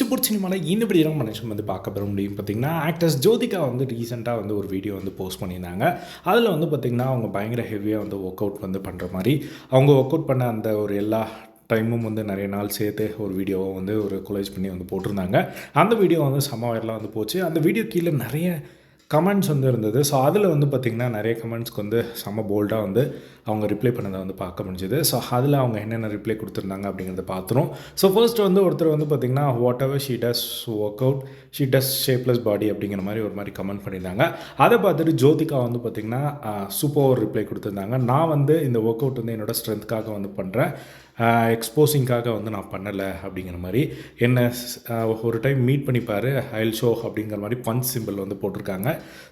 இச்சப்பூர் சினிமாவில் இந்த இப்படி இடம் மனுஷன் வந்து பார்க்க பெற முடியும். பார்த்திங்கன்னா ஆக்டர்ஸ் ஜோதிகா வந்து ரீசெண்டாக வந்து ஒரு வீடியோ வந்து போஸ்ட் பண்ணியிருந்தாங்க. அதில் வந்து பார்த்திங்கன்னா அவங்க பயங்கர ஹெவியாக வந்து ஒர்க் அவுட் வந்து பண்ணுற மாதிரி அவங்க ஒர்க் அவுட் பண்ண அந்த ஒரு எல்லா டைமும் வந்து நிறைய நாள் சேர்த்து ஒரு வீடியோவை வந்து ஒரு கொலேஜ் பண்ணி வந்து போட்டிருந்தாங்க. அந்த வீடியோ வந்து செம்ம வைரலாக வந்து போச்சு. அந்த வீடியோ கீழே நிறைய கமெண்ட்ஸ் வந்து இருந்தது. ஸோ அதில் வந்து பார்த்திங்கன்னா நிறைய கமெண்ட்ஸ்க்கு வந்து செம்ம போல்டாக வந்து அவங்க ரிப்ளை பண்ணதை வந்து பார்க்க முடிஞ்சுது. ஸோ அதில் அவங்க என்னென்ன ரிப்ளை கொடுத்துருந்தாங்க அப்படிங்கிறத பார்த்துரும். ஸோ ஃபர்ஸ்ட் வந்து ஒருத்தர் வந்து பார்த்திங்கன்னா whatever she does work out she does shapeless body அப்படிங்கிற மாதிரி ஒரு மாதிரி கமெண்ட் பண்ணியிருந்தாங்க. அதை பார்த்துட்டு ஜோதிகா வந்து பார்த்திங்கன்னா சூப்பர் ஒரு ரிப்ளை கொடுத்துருந்தாங்க. நான் வந்து இந்த ஒர்க் அவுட் வந்து என்னோடய ஸ்ட்ரென்த்துக்காக வந்து பண்ணுறேன் எக்ஸ்போசிங்காக வந்து நான் பண்ணலை அப்படிங்கிற மாதிரி. என்ன ஒரு டைம் மீட் பண்ணிப்பார் ஐல் ஷோ அப்படிங்கிற மாதிரி பஞ்ச் சிம்பிள் வந்து போட்டிருக்காங்க.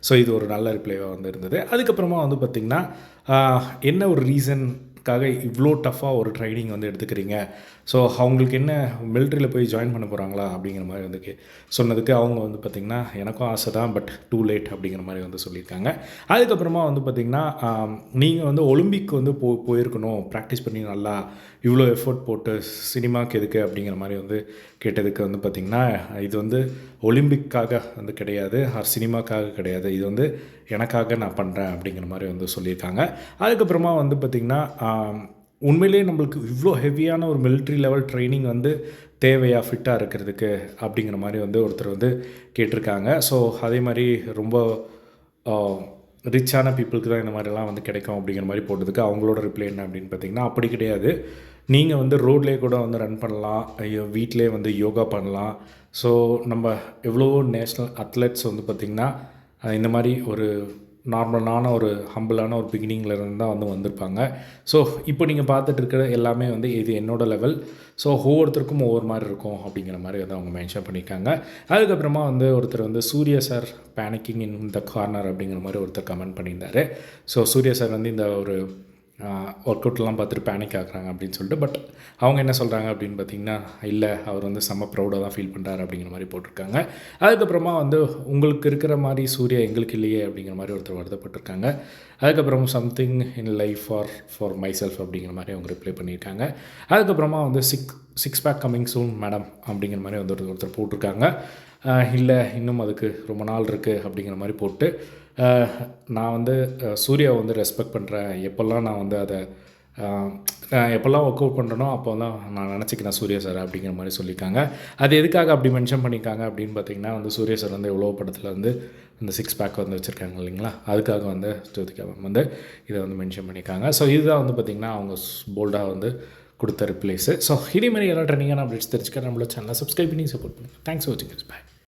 ஸோ இது ஒரு நல்ல ரிப்ளைவாக வந்து இருந்தது. அதுக்கப்புறமா வந்து பார்த்திங்கன்னா என்ன ஒரு ரீசனுக்காக இவ்வளோ டஃப்பாக ஒரு ட்ரைனிங் வந்து எடுத்துக்கிறீங்க? ஸோ அவங்களுக்கு என்ன மிலிட்ரியில் போய் ஜாயின் பண்ண போகிறாங்களா அப்படிங்கிற மாதிரி வந்து சொன்னதுக்கு அவங்க வந்து பார்த்திங்கன்னா எனக்கும் ஆசை தான் பட் டூ லேட் அப்படிங்கிற மாதிரி வந்து சொல்லியிருக்காங்க. அதுக்கப்புறமா வந்து பார்த்திங்கன்னா நீங்கள் வந்து ஒலிம்பிக் வந்து போ போயிருக்கணும் ப்ராக்டிஸ் பண்ணி நல்லா இவ்வளோ எஃபோர்ட் போட்டு சினிமாவுக்கு எதுக்கு அப்படிங்கிற மாதிரி வந்து கேட்டதுக்கு வந்து பார்த்திங்கன்னா இது வந்து ஒலிம்பிக்காக வந்து கிடையாது ஆர் சினிமாக்காக கிடையாது. இது வந்து எனக்காக நான் பண்ணுறேன் அப்படிங்கிற மாதிரி வந்து சொல்லியிருக்காங்க. அதுக்கப்புறமா வந்து பார்த்திங்கன்னா உண்மையிலேயே நம்மளுக்கு இவ்வளோ ஹெவியான ஒரு மிலிட்ரி லெவல் ட்ரைனிங் வந்து தேவையாக ஃபிட்டாக இருக்கிறதுக்கு அப்படிங்கிற மாதிரி வந்து ஒருத்தர் வந்து கேட்டிருக்காங்க. ஸோ அதே மாதிரி ரொம்ப ரிச்சான பீப்புளுக்கு தான் இந்த மாதிரிலாம் வந்து கிடைக்கும் அப்படிங்கிற மாதிரி போட்டதுக்கு அவங்களோட ரிப்ளை என்ன அப்படின்னு பார்த்தீங்கன்னா அப்படி கிடையாது. நீங்கள் வந்து ரோட்லேயே கூட வந்து ரன் பண்ணலாம். ஐயோ வீட்டிலே வந்து யோகா பண்ணலாம். ஸோ நம்ம எவ்வளோ நேஷ்னல் அத்லெட்ஸ் வந்து பார்த்திங்கன்னா இந்த மாதிரி ஒரு நார்மலான ஒரு ஹம்பிளான ஒரு பிகினிங்கில் இருந்து தான் வந்து வந்திருப்பாங்க. ஸோ இப்போ நீங்கள் பார்த்துட்டு இருக்கிற எல்லாமே வந்து இது என்னோடய லெவல் ஸோ ஒவ்வொருத்தருக்கும் ஒவ்வொரு மாதிரி இருக்கும் அப்படிங்கிற மாதிரி வந்து அவங்க மென்ஷன் பண்ணியிருக்காங்க. அதுக்கப்புறமா வந்து ஒருத்தர் வந்து Surya sir panicking in the corner அப்படிங்கிற மாதிரி ஒருத்தர் கமெண்ட் பண்ணியிருந்தார். ஸோ சூர்யா சார் வந்து இந்த ஒரு ஒர்க் அவுட்லாம் பார்த்துட்டு பேனிக் ஆகுறாங்க அப்படின்னு சொல்லிட்டு பட் அவங்க என்ன சொல்கிறாங்க அப்படின்னு பார்த்தீங்கன்னா இல்லை அவர் வந்து செம்ம ப்ரௌடாக தான் ஃபீல் பண்ணுறாரு அப்படிங்கிற மாதிரி போட்டிருக்காங்க. அதுக்கப்புறமா வந்து உங்களுக்கு இருக்கிற மாதிரி சூர்யா எங்களுக்கு இல்லையே அப்படிங்கிற மாதிரி ஒருத்தர் வருத்தப்பட்டிருக்காங்க. அதுக்கப்புறம் something in life for for myself அப்படிங்கிற மாதிரி அவங்க ரிப்ளை பண்ணியிருக்காங்க. அதுக்கப்புறமா வந்து six six pack coming soon madam அப்படிங்கிற மாதிரி வந்து ஒருத்தர் போட்டிருக்காங்க. இல்லை இன்னும் அதுக்கு ரொம்ப நாள் இருக்குது அப்படிங்கிற மாதிரி போட்டு நான் வந்து சூர்யாவை வந்து ரெஸ்பெக்ட் பண்ணுறேன் எப்போல்லாம் நான் வந்து அதை எப்போல்லாம் ஒர்க் அவுட் பண்ணுறனோ அப்போ தான் நான் நினச்சிக்கிறேன் சூர்யா சார் அப்படிங்கிற மாதிரி சொல்லியிருக்காங்க. அது எதுக்காக அப்படி மென்ஷன் பண்ணியிருக்காங்க அப்படின்னு பார்த்தீங்கன்னா வந்து சூர்யா சார் வந்து எவ்வளோ படத்தில் வந்து இந்த சிக்ஸ் பேக் வந்து வச்சுருக்காங்க இல்லைங்களா? அதுக்காக வந்து ஜோதிகா மேம் வந்து இதை வந்து மென்ஷன் பண்ணியிருக்காங்க. ஸோ இதுதான் வந்து பார்த்திங்கன்னா அவங்க போல்டாக வந்து கொடுத்த ரிப்ளேஸு ஸோ இதே மாதிரி எல்லா ட்ரெண்டிங்கான அப்டேட்ஸ் தெரிஞ்சுக்க நம்மளோட சேனலை சப்ஸ்கிரைப் பண்ணி சப்போர்ட் பண்ணுங்கள் தேங்க்ஸ் ஃபார் வாட்சிங் பாய்